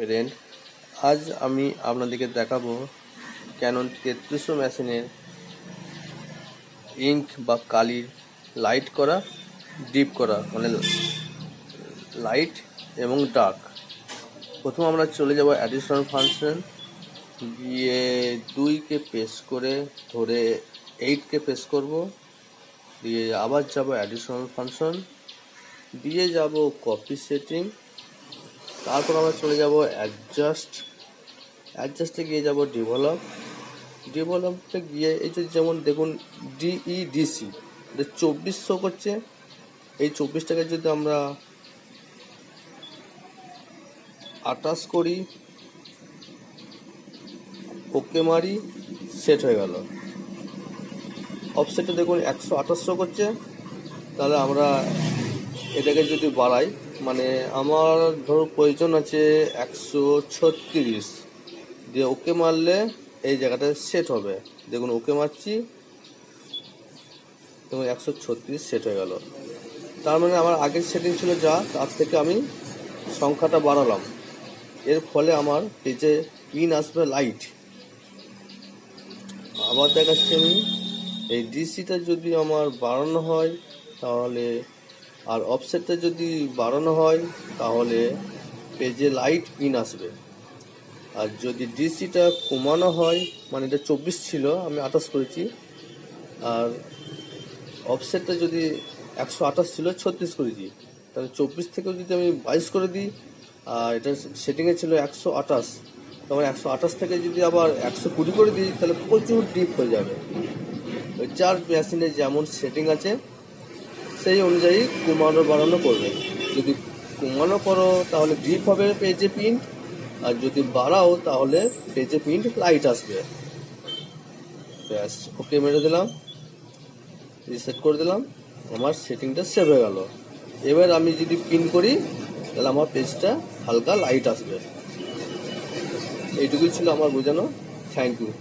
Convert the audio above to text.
Friend আজ আমি আপনাদেরকে দেখাবো ক্যানন তেত্রিশশো মেশিনের ইঙ্ক বা কালির লাইট করা ডিপ করা মানে লাইট এবং ডার্ক প্রথম আমরা চলে যাব অ্যাডিশনাল ফাংশন গিয়ে দুইকে প্রেস করে ধরে এইটকে প্রেস করব। দিয়ে আবার যাব অ্যাডিশনাল ফাংশন দিয়ে যাব কপি সেটিং তারপর আমরা চলে যাব অ্যাডজাস্ট অ্যাডজাস্টে গিয়ে যাব ডেভেলপ ডেভেলপে গিয়ে এই যে যেমন দেখুন ডিইডিসি এটা চব্বিশ শো করছে, এই চব্বিশটাকে যদি আমরা আটাশ করি, ওকে মারি সেট হয়ে গেল। অফসেটে দেখুন একশো আঠাশশো করছে, তাহলে আমরা এটাকে যদি বাড়াই মানে আমার ধরো প্রয়োজন আছে একশো ছত্রিশ। দিয়ে ওকে মারলে এই জায়গাটা সেট হবে। দেখুন, ওকে মারছি দেখুন একশো ছত্রিশ সেট হয়ে গেল। তার মানে আমার আগের সেটিং ছিল যা তার থেকে আমি সংখ্যাটা বাড়ালাম। এর ফলে আমার পেজে পিন আসবে লাইট আবার দেখাচ্ছি আমি, এই ডিসিটা যদি আমার বাড়ানো হয়, তাহলে আর অফসেটটা যদি বাড়ানো হয়, তাহলে পেজে লাইট পিন আসবে। আর যদি ডিসিটা কমানো হয় মানে এটা চব্বিশ ছিল, আমি আঠাশ করেছি, আর অফসেটটা যদি একশো আঠাশ ছিল, ছত্রিশ করেছি, তাহলে চব্বিশ থেকেও যদি আমি বাইশ করে দিই, আর এটা সেটিংয়ে ছিল একশো আঠাশ তখন একশো আঠাশ থেকে যদি আবার একশো কুড়ি করে দিই, তাহলে প্রচুর ডিপ হয়ে যাবে। ওই চার মেশিনে যেমন সেটিং আছে সেই অনুযায়ী কমানো বাড়ানো করবে। যদি কমানো করো, তাহলে ডিপ হবে পেজে প্রিন্ট আর যদি বাড়াও, তাহলে পেজে প্রিন্ট লাইট আসবে। ব্যাস ওকে মেরে দিলাম। রিসেট করে দিলাম। আমার সেটিংটা সেভ হয়ে গেল। এবার আমি যদি পিন করি, তাহলে আমার পেজটা হালকা লাইট আসবে। এইটুকুই ছিল আমার বোঝানো। Thank you